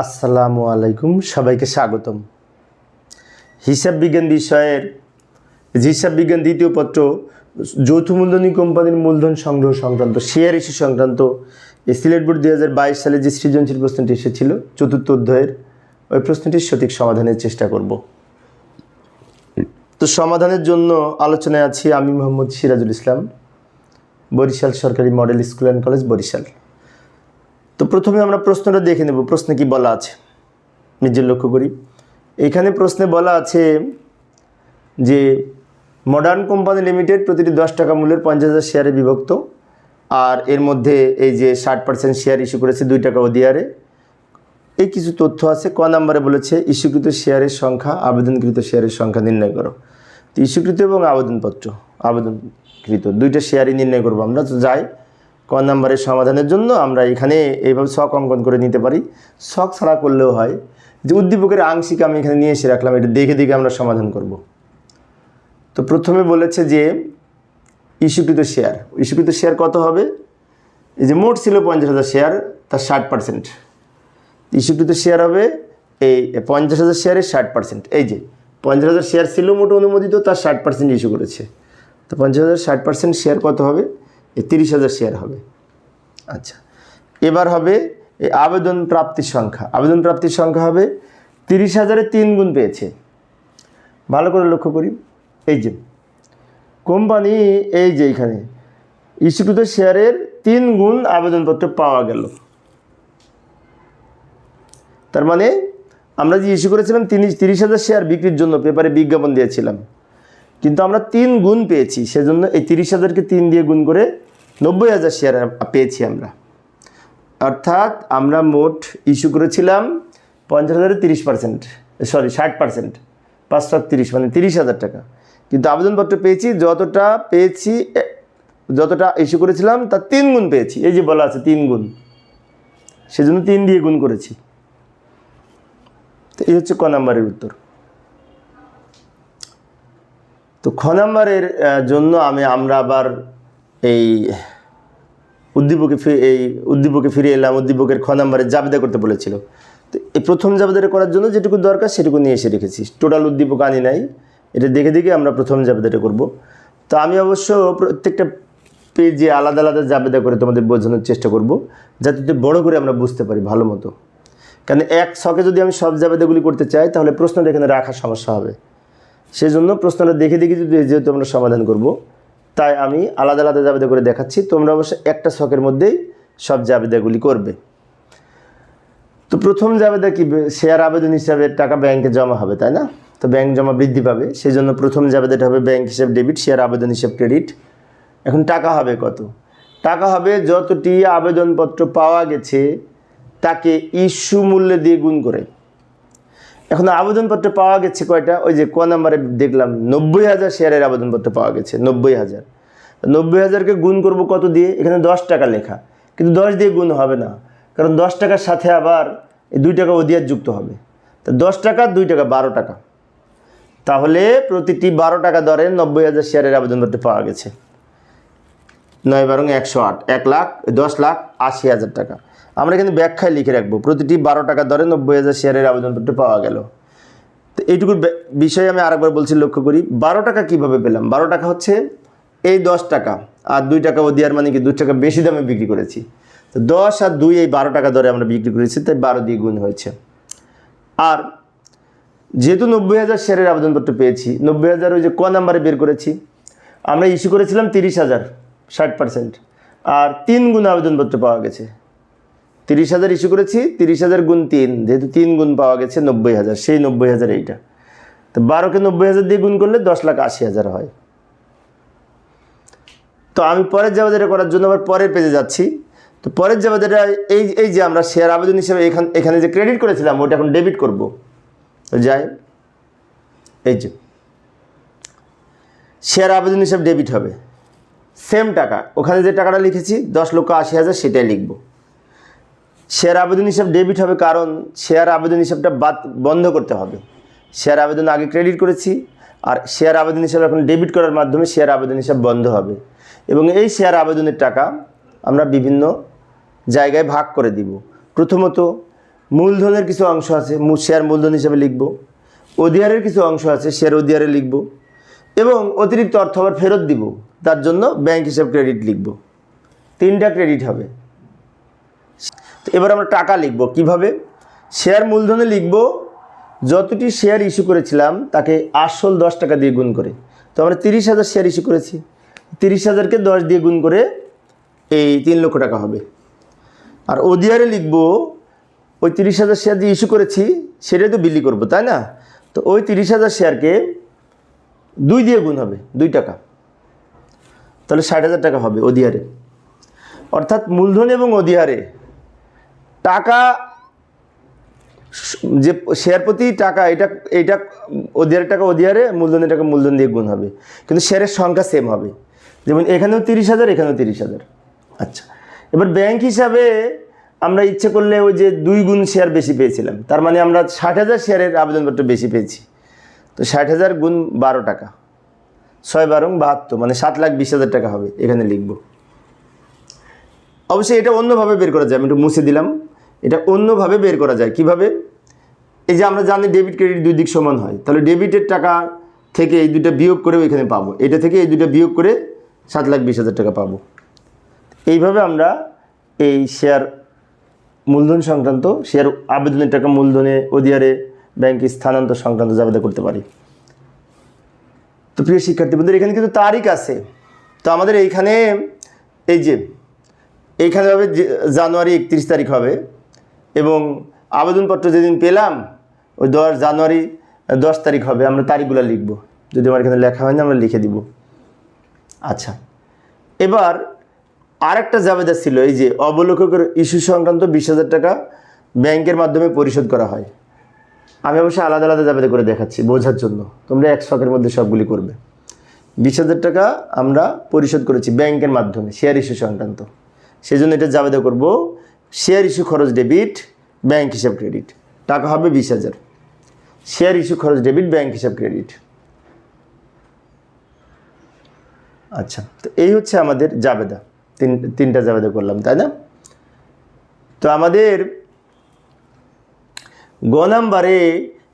আসসালামু আলাইকুম, সবাইকে স্বাগতম। হিসাব বিজ্ঞান বিষয়ের হিসাব বিজ্ঞান দ্বিতীয় পত্র, যৌথ মূলধনী কোম্পানির মূলধন সংগ্রহ সংক্রান্ত শেয়ার ইস্যু সংক্রান্ত সিলেট বোর্ড দুই হাজার বাইশ সালে যে সৃজনশীল প্রশ্নটি এসেছিল, চতুর্থ অধ্যায়ের, ওই প্রশ্নটির সঠিক সমাধানের চেষ্টা করব। তো সমাধানের জন্য আলোচনায় আছি আমি মোহাম্মদ সিরাজুল ইসলাম, বরিশাল সরকারি model school and college Barishal. তো প্রথমে আমরা প্রশ্নটা দেখে নেব। প্রশ্নে কি বলা আছে? নিজের লক্ষ্য করি। এখানে প্রশ্নে বলা আছে যে মডার্ন কোম্পানি লিমিটেড প্রতিটি দশ টাকা মূল্যের পঞ্চাশ হাজার শেয়ারে বিভক্ত। আর এর মধ্যে এই যে ষাট পার্সেন্ট শেয়ার ইস্যু করেছে দুই টাকা অধিয়ারে এই কিছু তথ্য আছে। ক নাম্বারে বলেছে, ইস্যুকৃত শেয়ারের সংখ্যা, আবেদনকৃত শেয়ারের সংখ্যা নির্ণয় করো। তো ইস্যুকৃত এবং আবেদনপত্র, আবেদনকৃত, দুইটা শেয়ারই নির্ণয় করব আমরা। তো যাই ক নাম্বারের সমাধানের জন্য আমরা এখানে এইভাবে শখ অঙ্কন করে নিতে পারি। শখ ছাড়া করলেও হয়। যে উদ্দীপকের আংশিক আমি এখানে নিয়ে এসে রাখলাম, এটা দেখে দেখে আমরা সমাধান করব। তো প্রথমে বলেছে যে ইস্যুকৃত শেয়ার। ইস্যুকৃত শেয়ার কত হবে? এই যে মোট ছিল পঞ্চাশ হাজার শেয়ার, তার ষাট পার্সেন্ট ইস্যুকৃত শেয়ার হবে এই পঞ্চাশ হাজার শেয়ারের ষাট পার্সেন্ট এই যে পঞ্চাশ হাজার শেয়ার ছিল মোট অনুমোদিত, তার ষাট পার্সেন্ট ইস্যু করেছে। তো পঞ্চাশ হাজার ষাট পার্সেন্ট শেয়ার কত হবে? এই তিরিশ হাজার শেয়ার হবে। আচ্ছা। এবার হবে এই আবেদন প্রাপ্তির সংখ্যা। আবেদন প্রাপ্তির সংখ্যা হবে তিরিশ হাজারে তিন গুণ পেয়েছে। ভালো করে লক্ষ্য করি। এই যে কোম্পানি এই যে এখানে ইস্যুকৃত শেয়ারের তিন গুণ আবেদনপত্র পাওয়া গেল। তার মানে আমরা যে ইস্যু করেছিলাম তিরিশ তিরিশ হাজার শেয়ার বিক্রির জন্য পেপারে বিজ্ঞাপন দিয়েছিলাম। কিন্তু আমরা তিন গুণ পেয়েছি, সেজন্য এই তিরিশ হাজারকে তিন দিয়ে গুণ করে নব্বই হাজার শেয়ার পেয়েছি আমরা। অর্থাৎ আমরা মোট ইস্যু করেছিলাম পঞ্চাশ হাজারে তিরিশ পার্সেন্ট সরি ষাট পার্সেন্ট পাঁচশো তিরিশ মানে তিরিশ হাজার টাকা। কিন্তু আবেদনপত্র পেয়েছি, যতটা পেয়েছি যতটা ইস্যু করেছিলাম, তার তিন গুণ পেয়েছি। এই যে বলা আছে, তিন গুণ। সেজন্য তিন দিয়ে গুণ করেছি। তো এই হচ্ছে ক নাম্বারের উত্তর। তো খ নাম্বারের জন্য আমি, আমরা আবার এই উদ্দীপকে এই উদ্দীপকে ফিরে এলাম, উদ্দীপকের খ নাম্বারে জাবেদা করতে বলেছিল। তো এই প্রথম জাবেদাটা করার জন্য যেটুকু দরকার সেটুকু নিয়ে এসে রেখেছি। টোটাল উদ্দীপক আনি নাই। এটা দেখে দেখে আমরা প্রথম জাবেদাটা করব। তো আমি অবশ্য প্রত্যেকটা পেজে আলাদা আলাদা জাবেদা করে তোমাদের বোঝানোর চেষ্টা করব, যাতে বড় করে আমরা বুঝতে পারি ভালো মতো। কারণ এক শখে যদি আমি সব জাবেদাগুলি করতে চাই, তাহলে প্রশ্নটা এখানে রাখার সমস্যা হবে। সেজন্য প্রশ্নটা দেখে দেখে যদি যেহেতু আমরা সমাধান করব, তাই আমি আলাদা আলাদা জাবেদা করে দেখাচ্ছি। তোমরা অবশ্য একটা শখের মধ্যেই সব জাবেদাগুলি করবে। তো প্রথম জাবেদা কি? শেয়ার আবেদন হিসাবে টাকা ব্যাংকে জমা হবে, তাই না? তো ব্যাংক জমা বৃদ্ধি পাবে। সেই জন্য প্রথম জাবেদাটা হবে ব্যাংক হিসাব ডেবিট শেয়ার আবেদন হিসাব ক্রেডিট এখন টাকা হবে কত? টাকা হবে যতটি আবেদনপত্র পাওয়া গেছে, তাকে ইস্যু মূল্যে দিয়ে গুণ করে। এখন আবেদনপত্র পাওয়া গেছে কয়টা? ওই যে ক নাম্বারে দেখলাম, নব্বই হাজার শেয়ারের আবেদনপত্র পাওয়া গেছে, নব্বই হাজার। নব্বই হাজারকে গুণ করব কত দিয়ে? এখানে দশ টাকা লেখা। কিন্তু দশ দিয়ে গুণ হবে না, কারণ দশ টাকার সাথে আবার এই দুই টাকা অধিয়ার যুক্ত হবে। তা দশ টাকা, দুই টাকা, বারো টাকা। তাহলে প্রতিটি বারো টাকা দরে নব্বই হাজার শেয়ারের আবেদনপত্র পাওয়া গেছে। নয় বারং একশো আট, এক লাখ, দশ লাখ আশি হাজার টাকা। আমরা এখানে ব্যাখ্যায় লিখে রাখব। প্রতিটি বারো টাকা দরে নব্বই হাজার শেয়ারের আবেদনপত্র পাওয়া গেল। তো এইটুকুর বিষয়ে আমি আরেকবার বলছি, লক্ষ্য করি, বারো টাকা কীভাবে পেলাম? বারো টাকা হচ্ছে এই দশ টাকা, আর দুই টাকা ওদিয়ার মানে কি দু টাকা বেশি দামে বিক্রি করেছি। তো দশ আর দুই এই বারো টাকা দরে আমরা বিক্রি করেছি, তাই বারো দিয়ে গুণ হয়েছে। আর যেহেতু নব্বই হাজার শেয়ারের আবেদনপত্র পেয়েছি, নব্বই হাজার ওই যে ক নাম্বারে বের করেছি, আমরা ইস্যু করেছিলাম তিরিশ হাজার, ষাট পার্সেন্ট, আর তিন গুণ আবেদনপত্র পাওয়া গেছে। তিরিশ হাজার ইস্যু করেছি, তিরিশ হাজার গুণ তিন, যেহেতু তিন গুণ পাওয়া গেছে নব্বই হাজার, সেই নব্বই হাজার এইটা। তো বারোকে নব্বই হাজার দিয়ে গুণ করলে দশ লাখ আশি হাজার হয়। তো আমি পরের জাবেদাটা করার জন্য আবার পরের পেজে যাচ্ছি। তো পরের জাবেদাটা এই এই যে আমরা শেয়ার আবেদন হিসেবে এখান, এখানে যে ক্রেডিট করেছিলাম, ওটা এখন ডেবিট করব। যাই, এই যে। শেয়ার আবেদন হিসেবে ডেবিট হবে। সেম টাকা, ওখানে যে টাকাটা লিখেছি, দশ লক্ষ আশি হাজার, সেটাই লিখব। শেয়ার আবেদন হিসাব ডেবিট হবে কারণ শেয়ার আবেদন হিসাবটা বাদ, বন্ধ করতে হবে। শেয়ার আবেদন আগে ক্রেডিট করেছি আর শেয়ার আবেদন হিসাব এখন ডেবিট করার মাধ্যমে শেয়ার আবেদন হিসাব বন্ধ হবে। এবং এই শেয়ার আবেদনের টাকা আমরা বিভিন্ন জায়গায় ভাগ করে দিব। প্রথমত মূলধনের কিছু অংশ আছে শেয়ার মূলধন হিসাবে লিখব। অধিহারের কিছু অংশ আছে, শেয়ার অধিহারে লিখব। এবং অতিরিক্ত অর্থ আবার ফেরত দিব। তার জন্য ব্যাংক হিসাব ক্রেডিট লিখব। তিনটা ক্রেডিট হবে। এবার আমরা টাকা লিখব। কীভাবে? শেয়ার মূলধনে লিখব, যতটি শেয়ার ইস্যু করেছিলাম, তাকে আসল দশ টাকা দিয়ে গুণ করে। তো আমরা তিরিশ হাজার শেয়ার ইস্যু করেছি। তিরিশ হাজারকে দশ দিয়ে গুণ করে এই তিন লক্ষ টাকা হবে। আর ওদিয়ারে লিখব, ওই তিরিশ হাজার শেয়ার যে ইস্যু করেছি, সেটাই তো বিলি করব, তাই না? তো ওই তিরিশ হাজার শেয়ারকে দুই দিয়ে গুণ হবে, দুই টাকা। তাহলে ষাট হাজার টাকা হবে ওদিয়ারে অর্থাৎ মূলধন এবং অধিহারে টাকা, যে শেয়ার প্রতি টাকা, এটা এটা অধিহারের টাকা অধিহারে মূলধনের টাকা মূলধন দিয়ে গুণ হবে। কিন্তু শেয়ারের সংখ্যা সেম হবে। যেমন এখানেও তিরিশ হাজার, এখানেও তিরিশ হাজার। আচ্ছা এবার ব্যাংক হিসাবে আমরা ইচ্ছে করলে ওই যে দুই গুণ শেয়ার বেশি পেয়েছিলাম। তার মানে আমরা ষাট হাজার শেয়ারের আবেদনপত্র বেশি পেয়েছি। তো ষাট হাজার গুণ বারো টাকা। ছয় বারং বাহাত্তর মানে সাত লাখ বিশ হাজার টাকা হবে, এখানে লিখব। অবশ্যই এটা অন্যভাবে বের করা যায়, আমি একটু মুছে দিলাম। এটা অন্যভাবে বের করা যায়। কীভাবে? এই যে আমরা জানি ডেবিট ক্রেডিট দুই দিক সমান হয়। তাহলে ডেবিটের টাকা থেকে এই দুটো বিয়োগ করে এখানে পাবো। এটা থেকে এই দুটো বিয়োগ করে সাত লাখ বিশ হাজার টাকা পাবো। এইভাবে আমরা এই শেয়ার মূলধন সংক্রান্ত শেয়ার আবেদনের টাকা মূলধনে অধিয়ারে ব্যাংকে স্থানান্তর সংক্রান্ত জাবেদা করতে পারি। তো প্রিয় শিক্ষার্থী বন্ধুরা, এখানে কিন্তু তারিখ আছে। তো আমাদের এইখানে এই যে, এইখানে হবে জানুয়ারি একত্রিশ তারিখ হবে। এবং আবেদনপত্র যেদিন পেলাম, ওই দশ জানুয়ারি, দশ তারিখ হবে, আমরা তারিখগুলো লিখব। যদি আমার এখানে লেখা হয় না, আমরা লিখে দিব। আচ্ছা। এবার আরেকটা জাবেদা ছিল, এই যে অবলোককের ইস্যু সংক্রান্ত বিশ হাজার টাকা ব্যাংকের মাধ্যমে পরিশোধ করা হয়। আমি অবশ্যই আলাদা আলাদা জাবেদা করে দেখাচ্ছি বোঝার জন্য। তোমরা এক শখের মধ্যে সবগুলি করবে। বিশ হাজার টাকা আমরা পরিশোধ করেছি ব্যাংকের মাধ্যমে শেয়ার ইস্যু সংক্রান্ত। সেই জন্য এটা জাবেদা করব শেয়ার ইস্যু খরচ ডেবিট, ব্যাংক হিসাব ক্রেডিট। টাকা হবে বিশ হাজার। শেয়ার ইস্যু খরচ ডেবিট, ব্যাংক হিসাব ক্রেডিট। আচ্ছা তো এই হচ্ছে আমাদের জাবেদা। তিন, তিনটা জাবেদা করলাম, তাই না? তো আমাদের গ নাম্বারে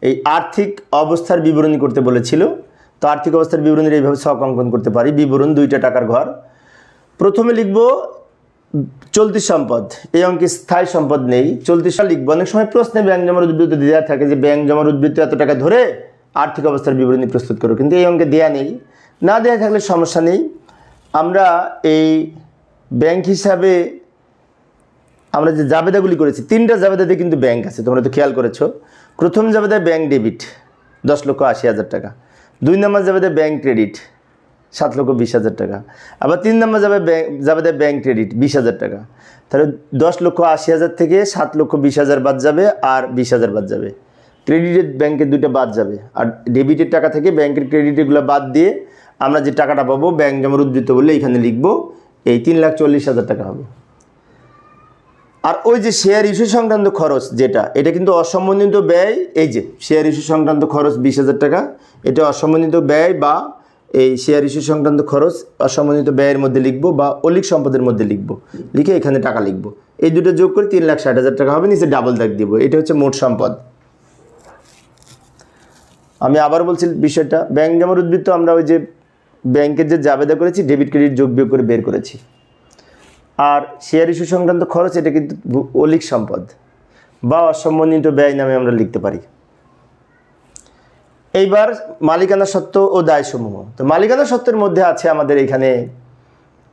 এই আর্থিক অবস্থার বিবরণী করতে বলেছিল। তো আর্থিক অবস্থার বিবরণীর এইভাবে ছক অঙ্কন করতে পারি। বিবরণ, দুইটা টাকার ঘর। প্রথমে লিখব চলতি সম্পদ, এই অঙ্কে স্থায়ী সম্পদ নেই। চলতি লিখব। অনেক সময় প্রশ্নে ব্যাংক জমার উদ্বৃত্ত দেওয়া থাকে যে, ব্যাংক জমার উদ্বৃত্ত এত টাকা ধরে আর্থিক অবস্থার বিবরণী প্রস্তুত করো। কিন্তু এই অঙ্কে দেয়া নেই। না দেয়া থাকলে সমস্যা নেই। আমরা এই ব্যাংক হিসাবে আমরা যে জাবেদাগুলি করেছি, তিনটা জাবেদাতে কিন্তু ব্যাংক আছে, তোমরা তো খেয়াল করেছ। প্রথম জাবেদায় ব্যাংক ডেবিট, দশ লক্ষ আশি হাজার টাকা। দুই নম্বর জাবেদায় ব্যাংক ক্রেডিট সাত লক্ষ বিশ হাজার টাকা। আবার তিন নম্বর যাবে ব্যাংক জাবেদায় ব্যাংক ক্রেডিট, বিশ হাজার টাকা। তাহলে দশ লক্ষ আশি হাজার থেকে সাত লক্ষ বিশ হাজার বাদ যাবে আর বিশ হাজার বাদ যাবে। ক্রেডিটের ব্যাংকের দুটো বাদ যাবে। আর ডেবিটের টাকা থেকে ব্যাংকের ক্রেডিটেগুলো বাদ দিয়ে আমরা যে টাকাটা পাবো, ব্যাংক জমার উদ্ধৃত বললে এখানে লিখব, এই তিন লাখ চল্লিশ হাজার টাকা হবে। আর ওই যে শেয়ার ইস্যু সংক্রান্ত খরচ যেটা, এটা কিন্তু অসম্বন্ধিত ব্যয়, এই যে শেয়ার ইস্যু সংক্রান্ত খরচ বিশ হাজার টাকা, এটা অসম্বন্ধিত ব্যয় বা এই শেয়ার ইস্যু সংক্রান্ত খরচ অসম্বন্ধিত ব্যয়ের মধ্যে লিখব বা অলিক সম্পদের মধ্যে লিখব। লিখে এখানে টাকা লিখব। এই দুটো যোগ করে তিন লাখ ষাট হাজার টাকা হবে, নিচে ডাবল দাগ দিব। এটা হচ্ছে মোট সম্পদ। আমি আবার বলছি বিষয়টা। ব্যাংক জমার উদ্বৃত্ত আমরা ওই যে ব্যাংকের যে জাবেদা করেছি, ডেবিট ক্রেডিট যোগ বিয়োগ করে বের করেছি। আর শেয়ার ইস্যু সংক্রান্ত খরচ, এটা কিন্তু অলিক সম্পদ বা অসম্বন্ধিত ব্যয় নামে আমরা লিখতে পারি। এইবার মালিকানা সত্ত্ব ও দায়সমূহ। তো মালিকানা সত্ত্বের মধ্যে আছে আমাদের এখানে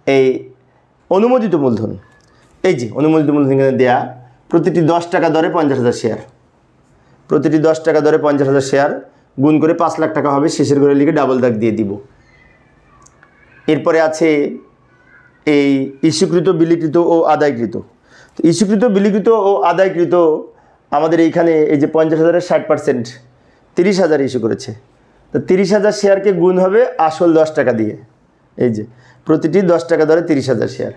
এই অনুমোদিত মূলধন। এই যে অনুমোদিত মূলধন এখানে দেয়া, প্রতিটি দশ টাকা দরে পঞ্চাশ হাজার শেয়ার প্রতিটি দশ টাকা দরে পঞ্চাশ হাজার শেয়ার গুণ করে পাঁচ লাখ টাকা হবে, শেষের ঘরে লিখে ডাবল দাগ দিয়ে দিব। এরপরে আছে এই ইস্যুকৃত, বিলিকৃত ও আদায়কৃত। ইস্যুকৃত, বিলিকৃত ও আদায়কৃত আমাদের এইখানে এই যে পঞ্চাশ হাজারের ষাট পার্সেন্ট তিরিশ হাজার ইস্যু করেছে। তো তিরিশ হাজার শেয়ারকে গুণ হবে আসল দশ টাকা দিয়ে। এই যে, প্রতিটি দশ টাকা ধরে তিরিশ হাজার শেয়ার।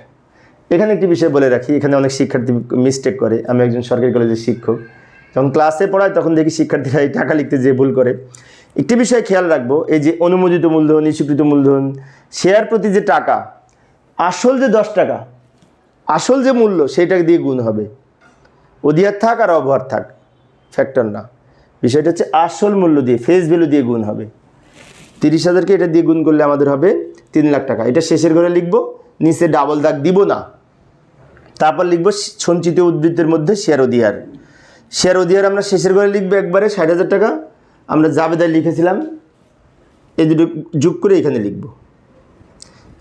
এখানে একটি বিষয় বলে রাখি, এখানে অনেক শিক্ষার্থী মিস্টেক করে। আমি একজন সরকারি কলেজের শিক্ষক। যখন ক্লাসে পড়াই তখন দেখি শিক্ষার্থীরা এই টাকা লিখতে যে ভুল করে। একটি বিষয় খেয়াল রাখব, এই যে অনুমোদিত মূলধন, ইস্যুকৃত মূলধন, শেয়ার প্রতি যে টাকা, আসল যে দশ টাকা, আসল যে মূল্য সেইটা দিয়ে গুণ হবে। অধিহার থাক আর অবহার থাক ফ্যাক্টর না। বিষয়টা হচ্ছে আসল মূল্য দিয়ে ফেস ভ্যালু দিয়ে গুণ হবে। তিরিশ হাজারকে এটা দিয়ে গুণ করলে আমাদের হবে তিন লাখ টাকা। এটা শেষের ঘরে লিখব, নিচে ডাবল দাগ দিব না। তারপর লিখব সঞ্চিত উদ্বৃত্তের মধ্যে শেয়ার অধিহার শেয়ার অধিহার আমরা শেষের ঘরে লিখব একবারে ষাট হাজার টাকা। আমরা জাবেদায় লিখেছিলাম, এই দুটো যোগ করে এখানে লিখব।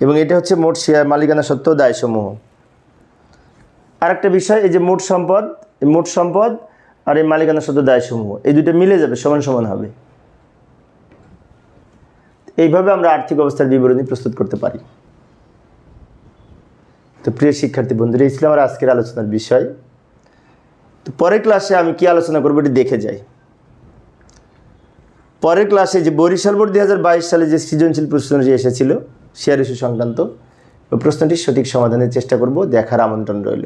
এবং এটা হচ্ছে মোট শেয়ার মালিকানা সত্ত্ব দায়সমূহ। আরেকটা বিষয়, এই যে মোট সম্পদ মোট সম্পদ আর এই মালিকানা সত্ত্ব দায়সমূহ, এই দুটো মিলে যাবে, সমান সমান হবে। এইভাবে আমরা আর্থিক অবস্থার বিবরণী প্রস্তুত করতে পারি। তো প্রিয় শিক্ষার্থী বন্ধুরা ছিল আমার আজকের আলোচনার বিষয়। তো পরের ক্লাসে আমি কি আলোচনা করব এটি দেখে যাই। পরের ক্লাসে যে বরিশাল বোর্ড দুই হাজার বাইশ সালে যে সৃজনশীল প্রশ্নটি এসেছিল, শেয়ার ইস্যু সংক্রান্ত ওই প্রশ্নটির সঠিক সমাধানের চেষ্টা করব, দেখার আমন্ত্রণ রইল।